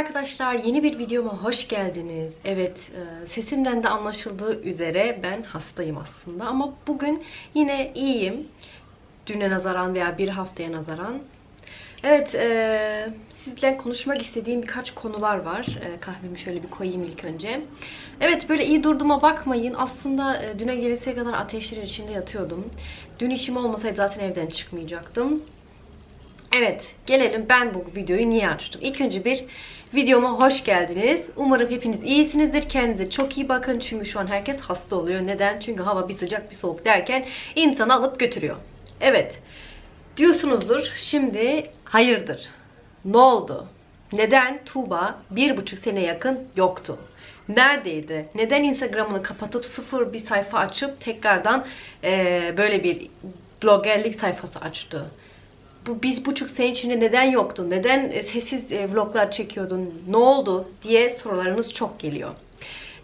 arkadaşlar, yeni bir videoma hoş geldiniz. Evet, e, sesimden de anlaşıldığı üzere ben hastayım aslında ama bugün yine iyiyim. Düne nazaran veya bir haftaya nazaran. Evet, e, konuşmak istediğim birkaç konular var. E, kahvemi şöyle bir koyayım ilk önce. Evet, böyle iyi durduğuma bakmayın. Aslında e, düne gelesiye kadar ateşlerin içinde yatıyordum. Dün işim olmasaydı zaten evden çıkmayacaktım. Evet, gelelim ben bu videoyu niye açtım. İlk önce bir videoma hoş geldiniz. Umarım hepiniz iyisinizdir. Kendinize çok iyi bakın. Çünkü şu an herkes hasta oluyor. Neden? Çünkü hava bir sıcak bir soğuk derken insanı alıp götürüyor. Evet, diyorsunuzdur. Şimdi hayırdır? Ne oldu? Neden Tuğba bir buçuk sene yakın yoktu? Neredeydi? Neden Instagram'ını kapatıp sıfır bir sayfa açıp tekrardan eee, böyle bir blogerlik sayfası açtı? Bu biz buçuk sene içinde neden yoktun? Neden e, sessiz e, vloglar çekiyordun? Ne oldu? diye sorularınız çok geliyor.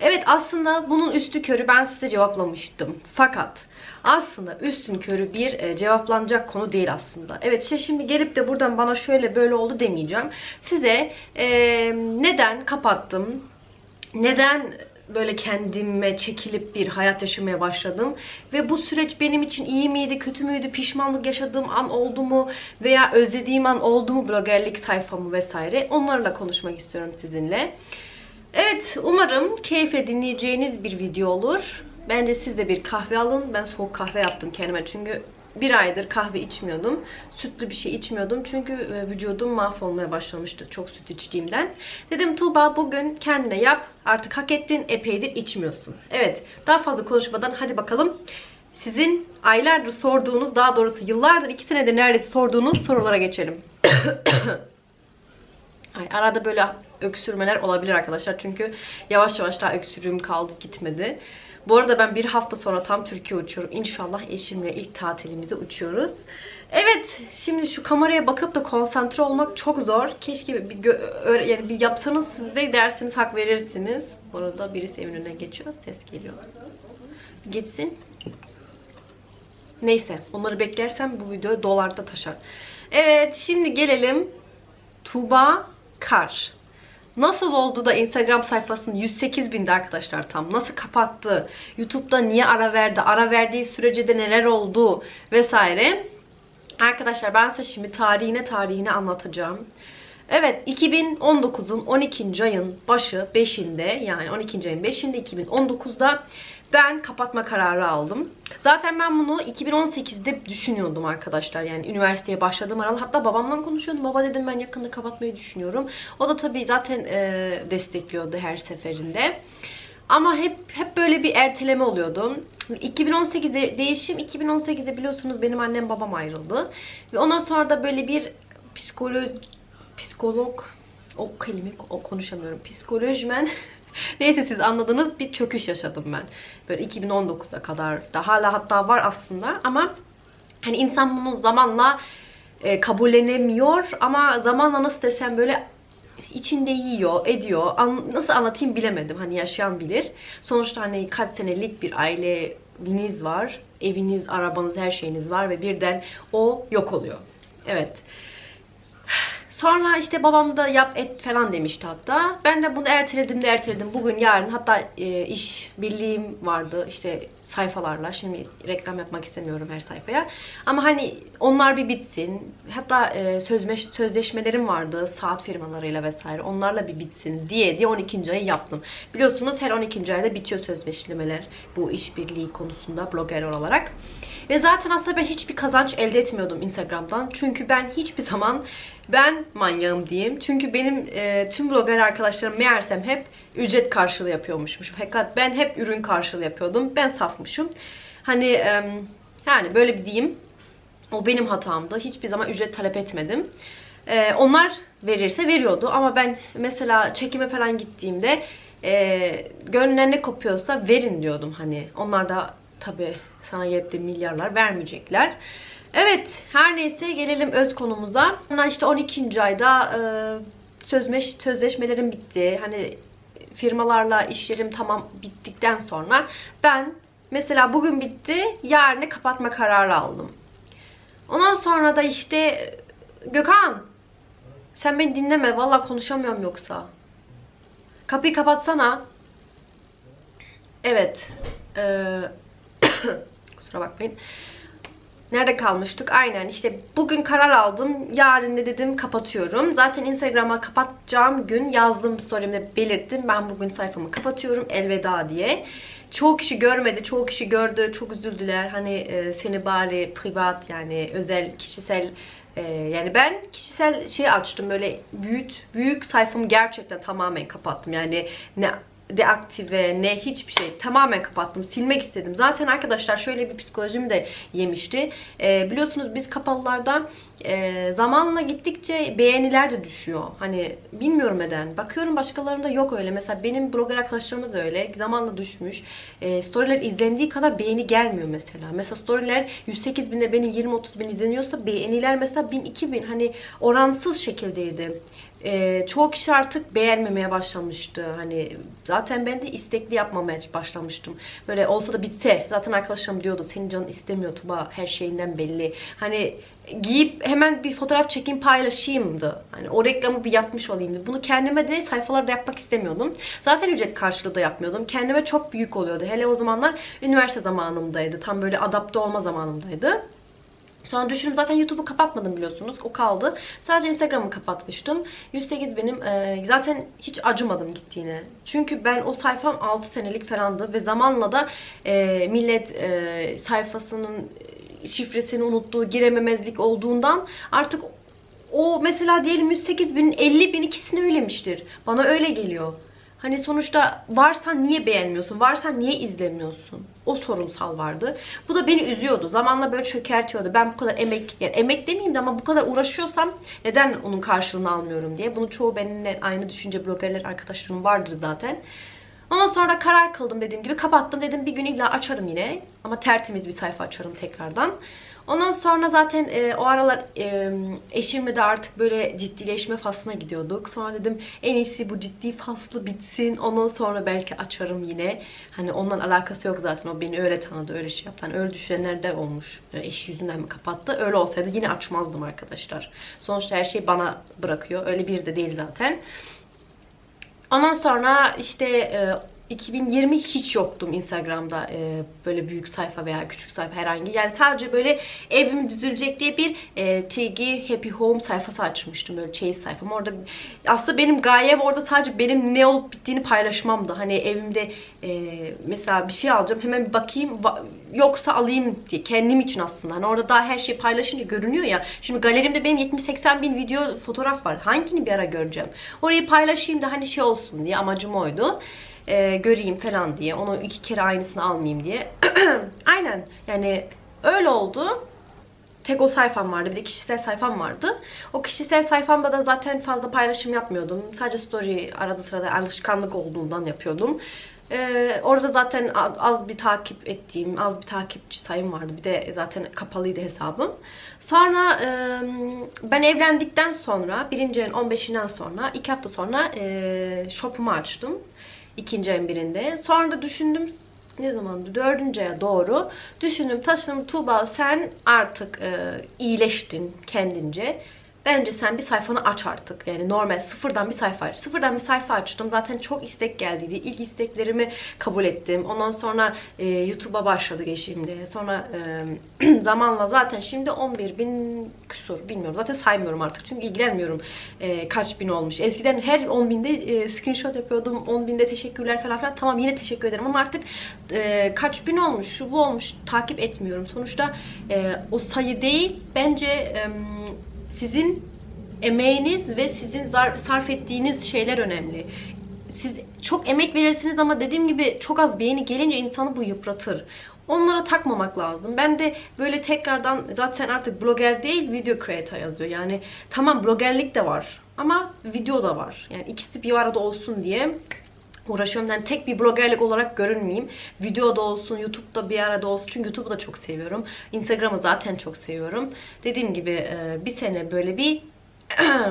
Evet aslında bunun üstü körü ben size cevaplamıştım. Fakat aslında üstün körü bir e, cevaplanacak konu değil aslında. Evet işte şimdi gelip de buradan bana şöyle böyle oldu demeyeceğim. Size e, neden kapattım? Neden böyle kendime çekilip bir hayat yaşamaya başladım. Ve bu süreç benim için iyi miydi, kötü müydü, pişmanlık yaşadığım an oldu mu veya özlediğim an oldu mu blogerlik sayfamı vesaire onlarla konuşmak istiyorum sizinle. Evet umarım keyifle dinleyeceğiniz bir video olur. Bence siz de bir kahve alın. Ben soğuk kahve yaptım kendime çünkü bir aydır kahve içmiyordum. Sütlü bir şey içmiyordum. Çünkü e, vücudum mahvolmaya başlamıştı çok süt içtiğimden. Dedim Tuğba bugün kendine yap. Artık hak ettin. Epeydir içmiyorsun. Evet daha fazla konuşmadan hadi bakalım. Sizin aylardır sorduğunuz daha doğrusu yıllardır iki senedir neredeyse sorduğunuz sorulara geçelim. Ay, arada böyle öksürmeler olabilir arkadaşlar. Çünkü yavaş yavaş daha öksürüğüm kaldı gitmedi. Bu arada ben bir hafta sonra tam Türkiye uçuyorum. İnşallah eşimle ilk tatilimizi uçuyoruz. Evet, şimdi şu kameraya bakıp da konsantre olmak çok zor. Keşke bir, yani bir yapsanız siz de dersiniz hak verirsiniz. Bu arada birisi evin önüne geçiyor. Ses geliyor. Geçsin. Neyse, onları beklersem bu video dolarda taşar. Evet, şimdi gelelim Tuğba Kar. Nasıl oldu da Instagram sayfasını 108 binde arkadaşlar tam nasıl kapattı? YouTube'da niye ara verdi? Ara verdiği sürece de neler oldu? Vesaire. Arkadaşlar ben size şimdi tarihine tarihine anlatacağım. Evet 2019'un 12. ayın başı 5'inde yani 12. ayın 5'inde 2019'da ben kapatma kararı aldım. Zaten ben bunu 2018'de düşünüyordum arkadaşlar. Yani üniversiteye başladığım aralar. Hatta babamla konuşuyordum. Baba dedim ben yakında kapatmayı düşünüyorum. O da tabii zaten e, destekliyordu her seferinde. Ama hep hep böyle bir erteleme oluyordu. 2018'de değişim 2018'de biliyorsunuz benim annem babam ayrıldı. Ve ondan sonra da böyle bir psikolog psikolog o kelime o konuşamıyorum. Psikolojmen Neyse siz anladınız bir çöküş yaşadım ben. Böyle 2019'a kadar da hala hatta var aslında ama hani insan bunu zamanla e, kabullenemiyor ama zamanla nasıl desem böyle içinde yiyor, ediyor. An- nasıl anlatayım bilemedim. Hani yaşayan bilir. Sonuçta hani kaç senelik bir aileniz var. Eviniz, arabanız, her şeyiniz var ve birden o yok oluyor. Evet. Sonra işte babam da yap et falan demişti hatta. Ben de bunu erteledim de erteledim. Bugün yarın hatta e, iş birliğim vardı işte sayfalarla. Şimdi reklam yapmak istemiyorum her sayfaya. Ama hani onlar bir bitsin. Hatta e, sözme, sözleşmelerim vardı saat firmalarıyla vesaire. Onlarla bir bitsin diye diye 12. ayı yaptım. Biliyorsunuz her 12. ayda bitiyor sözleşmeler bu işbirliği konusunda blogger olarak. Ve zaten aslında ben hiçbir kazanç elde etmiyordum Instagram'dan. Çünkü ben hiçbir zaman ben manyağım diyeyim. Çünkü benim e, tüm blogger arkadaşlarım meğersem hep ücret karşılığı yapıyormuşmuş. Fakat ben hep ürün karşılığı yapıyordum. Ben safmışım. Hani e, yani böyle bir diyeyim. O benim hatamdı. Hiçbir zaman ücret talep etmedim. E, onlar verirse veriyordu. Ama ben mesela çekime falan gittiğimde e, gönlüne ne kopuyorsa verin diyordum hani. Onlar da tabii sana gelip de milyarlar vermeyecekler. Evet, her neyse gelelim öz konumuza. İşte 12. ayda e, sözleş, sözleşmelerim bitti. Hani firmalarla işlerim tamam bittikten sonra ben mesela bugün bitti, yarını kapatma kararı aldım. Ondan sonra da işte Gökhan Sen beni dinleme. Vallahi konuşamıyorum yoksa. Kapıyı kapatsana. Evet. Ee, kusura bakmayın. Nerede kalmıştık? Aynen işte bugün karar aldım. Yarın da dedim kapatıyorum. Zaten Instagram'a kapatacağım gün yazdığım story'imde belirttim. Ben bugün sayfamı kapatıyorum elveda diye. Çoğu kişi görmedi, çoğu kişi gördü, çok üzüldüler. Hani e, seni bari privat yani özel, kişisel e, yani ben kişisel şey açtım böyle büyük büyük sayfamı gerçekten tamamen kapattım. Yani ne deaktive ne hiçbir şey. Tamamen kapattım silmek istedim. Zaten arkadaşlar şöyle bir psikolojim de yemişti. Ee, biliyorsunuz biz kapalılarda e, zamanla gittikçe beğeniler de düşüyor. Hani bilmiyorum neden. Bakıyorum başkalarında yok öyle. Mesela benim blogger arkadaşlarımda da öyle. Zamanla düşmüş. E, storyler izlendiği kadar beğeni gelmiyor mesela. Mesela storyler 108 binde benim 20-30 bin izleniyorsa beğeniler mesela 1000-2000 hani oransız şekildeydi ee, çoğu kişi artık beğenmemeye başlamıştı. Hani zaten ben de istekli yapmamaya başlamıştım. Böyle olsa da bitse. Zaten arkadaşlarım diyordu senin canın istemiyor Tuba her şeyinden belli. Hani giyip hemen bir fotoğraf çekeyim paylaşayımdı. Hani o reklamı bir yapmış olayımdı. Bunu kendime de sayfalarda yapmak istemiyordum. Zaten ücret karşılığı da yapmıyordum. Kendime çok büyük oluyordu. Hele o zamanlar üniversite zamanımdaydı. Tam böyle adapte olma zamanımdaydı. Sonra düşündüm zaten YouTube'u kapatmadım biliyorsunuz. O kaldı. Sadece Instagram'ı kapatmıştım. 108 benim. Ee, zaten hiç acımadım gittiğine. Çünkü ben o sayfam 6 senelik falandı ve zamanla da e, millet e, sayfasının şifresini unuttuğu, girememezlik olduğundan artık o mesela diyelim 108 binin 50 bini kesin öylemiştir. Bana öyle geliyor. Hani sonuçta varsan niye beğenmiyorsun? Varsan niye izlemiyorsun? O sorunsal vardı. Bu da beni üzüyordu. Zamanla böyle çökertiyordu. Ben bu kadar emek, yani emek demeyeyim de ama bu kadar uğraşıyorsam neden onun karşılığını almıyorum diye. Bunu çoğu benimle aynı düşünce bloggerler arkadaşlarım vardır zaten. Ondan sonra karar kıldım dediğim gibi kapattım dedim bir gün illa açarım yine ama tertemiz bir sayfa açarım tekrardan. Ondan sonra zaten e, o aralar e, eşimle de artık böyle ciddileşme faslına gidiyorduk. Sonra dedim en iyisi bu ciddi faslı bitsin. Ondan sonra belki açarım yine. Hani ondan alakası yok zaten. O beni öyle tanıdı, öyle şey yaptı. Hani öyle düşünenler de olmuş. E, eşi yüzünden mi kapattı? Öyle olsaydı yine açmazdım arkadaşlar. Sonuçta her şey bana bırakıyor. Öyle bir de değil zaten. Ondan sonra işte e, 2020 hiç yoktum Instagram'da e, böyle büyük sayfa veya küçük sayfa herhangi. Yani sadece böyle evim düzülecek diye bir e, TG Happy Home sayfası açmıştım. Böyle çeyiz sayfam. Orada aslında benim gayem orada sadece benim ne olup bittiğini paylaşmamdı. Hani evimde e, mesela bir şey alacağım hemen bir bakayım yoksa alayım diye kendim için aslında. Hani orada daha her şey paylaşınca görünüyor ya. Şimdi galerimde benim 70-80 bin video fotoğraf var. Hangini bir ara göreceğim? Orayı paylaşayım da hani şey olsun diye amacım oydu e, göreyim falan diye. Onu iki kere aynısını almayayım diye. Aynen yani öyle oldu. Tek o sayfam vardı. Bir de kişisel sayfam vardı. O kişisel sayfamda da zaten fazla paylaşım yapmıyordum. Sadece story arada sırada alışkanlık olduğundan yapıyordum. Ee, orada zaten az bir takip ettiğim, az bir takipçi sayım vardı. Bir de zaten kapalıydı hesabım. Sonra e, ben evlendikten sonra, birinci ayın 15'inden sonra, iki hafta sonra e, shopumu açtım ikinci ayın. Sonra da düşündüm ne zamandı? Dördüncü aya doğru düşündüm taşındım Tuğba sen artık e, iyileştin kendince. Bence sen bir sayfanı aç artık. Yani normal sıfırdan bir sayfa aç. Sıfırdan bir sayfa açtım. Zaten çok istek geldiydi. İlk isteklerimi kabul ettim. Ondan sonra e, YouTube'a başladık eşimle. Sonra e, zamanla zaten şimdi 11 bin küsur bilmiyorum. Zaten saymıyorum artık. Çünkü ilgilenmiyorum e, kaç bin olmuş. Eskiden her 10 binde e, screenshot yapıyordum. 10 binde teşekkürler falan filan. Tamam yine teşekkür ederim ama artık e, kaç bin olmuş, şu bu olmuş takip etmiyorum. Sonuçta e, o sayı değil. Bence e, sizin emeğiniz ve sizin sarf ettiğiniz şeyler önemli. Siz çok emek verirsiniz ama dediğim gibi çok az beğeni gelince insanı bu yıpratır. Onlara takmamak lazım. Ben de böyle tekrardan zaten artık blogger değil video creator yazıyor. Yani tamam bloggerlik de var ama video da var. Yani ikisi bir arada olsun diye uğraşıyorum. Yani tek bir bloggerlik olarak görünmeyeyim. Videoda olsun, YouTube'da bir arada olsun. Çünkü YouTube'u da çok seviyorum. Instagram'ı zaten çok seviyorum. Dediğim gibi e, bir sene böyle bir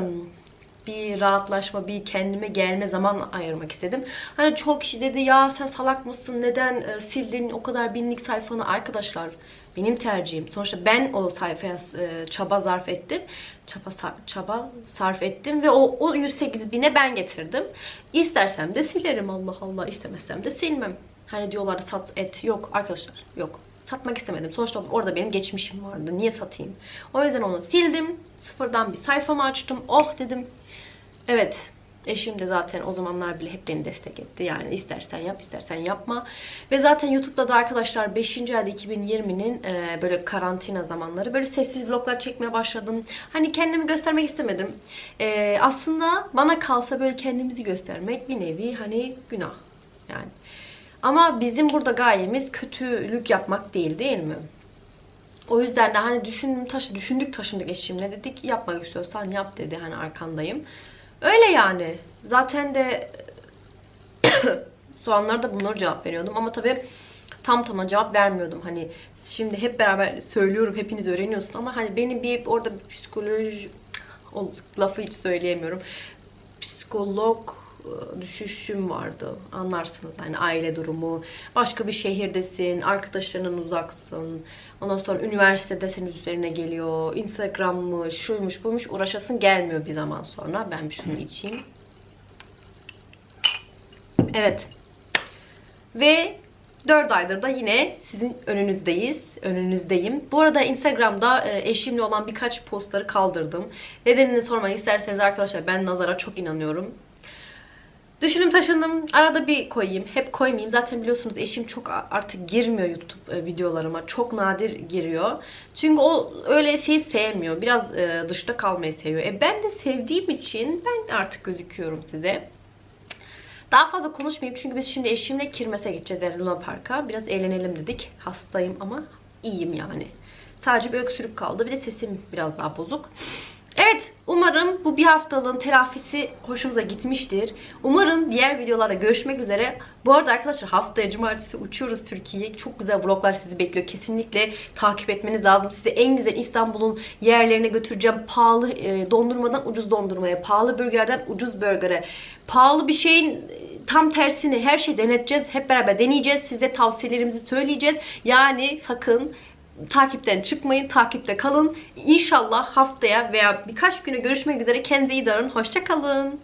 bir rahatlaşma, bir kendime gelme zaman ayırmak istedim. Hani çok kişi dedi ya sen salak mısın? Neden e, sildin o kadar binlik sayfanı? Arkadaşlar Benim tercihim. Sonuçta ben o sayfaya e, çaba sarf ettim. Çaba, çaba sarf ettim ve o, o 108 bine ben getirdim. İstersem de silerim Allah Allah. istemezsem de silmem. Hani diyorlar sat et. Yok arkadaşlar yok. Satmak istemedim. Sonuçta orada benim geçmişim vardı. Niye satayım? O yüzden onu sildim. Sıfırdan bir sayfamı açtım. Oh dedim. Evet. Eşim de zaten o zamanlar bile hep beni destek etti. Yani istersen yap, istersen yapma. Ve zaten YouTube'da da arkadaşlar 5. ayda 2020'nin e, böyle karantina zamanları böyle sessiz vloglar çekmeye başladım. Hani kendimi göstermek istemedim. E, aslında bana kalsa böyle kendimizi göstermek bir nevi hani günah. Yani. Ama bizim burada gayemiz kötülük yapmak değil değil mi? O yüzden de hani düşündüm taş, düşündük taşındık eşimle dedik yapmak istiyorsan yap dedi hani arkandayım. Öyle yani. Zaten de soğanlara da bunları cevap veriyordum ama tabii tam tama cevap vermiyordum. Hani şimdi hep beraber söylüyorum hepiniz öğreniyorsun ama hani benim bir orada psikoloji o lafı hiç söyleyemiyorum. Psikolog düşüşüm vardı. Anlarsınız hani aile durumu, başka bir şehirdesin, arkadaşlarından uzaksın. Ondan sonra üniversitede senin üzerine geliyor. Instagram'mış, şuymuş, buymuş uğraşasın gelmiyor bir zaman sonra. Ben bir şunu içeyim. Evet. Ve 4 aydır da yine sizin önünüzdeyiz. Önünüzdeyim. Bu arada Instagram'da e, eşimle olan birkaç postları kaldırdım. Nedenini sormak isterseniz arkadaşlar ben nazara çok inanıyorum. Düşünüm taşındım. Arada bir koyayım. Hep koymayayım. Zaten biliyorsunuz eşim çok artık girmiyor YouTube e, videolarıma. Çok nadir giriyor. Çünkü o öyle şey sevmiyor. Biraz e, dışta kalmayı seviyor. E ben de sevdiğim için ben artık gözüküyorum size. Daha fazla konuşmayayım çünkü biz şimdi eşimle Kirmes'e gideceğiz yani Luna Park'a. Biraz eğlenelim dedik. Hastayım ama iyiyim yani. Sadece bir öksürük kaldı. Bir de sesim biraz daha bozuk. Evet, umarım bu bir haftalığın telafisi hoşunuza gitmiştir. Umarım diğer videolarda görüşmek üzere. Bu arada arkadaşlar haftaya cumartesi uçuyoruz Türkiye'ye. Çok güzel vloglar sizi bekliyor. Kesinlikle takip etmeniz lazım. Size en güzel İstanbul'un yerlerine götüreceğim. Pahalı e, dondurmadan ucuz dondurmaya, pahalı burgerden ucuz burgere, pahalı bir şeyin e, tam tersini her şeyi deneteceğiz. Hep beraber deneyeceğiz. Size tavsiyelerimizi söyleyeceğiz. Yani sakın takipten çıkmayın, takipte kalın. İnşallah haftaya veya birkaç güne görüşmek üzere. Kendinize iyi davranın. Hoşçakalın.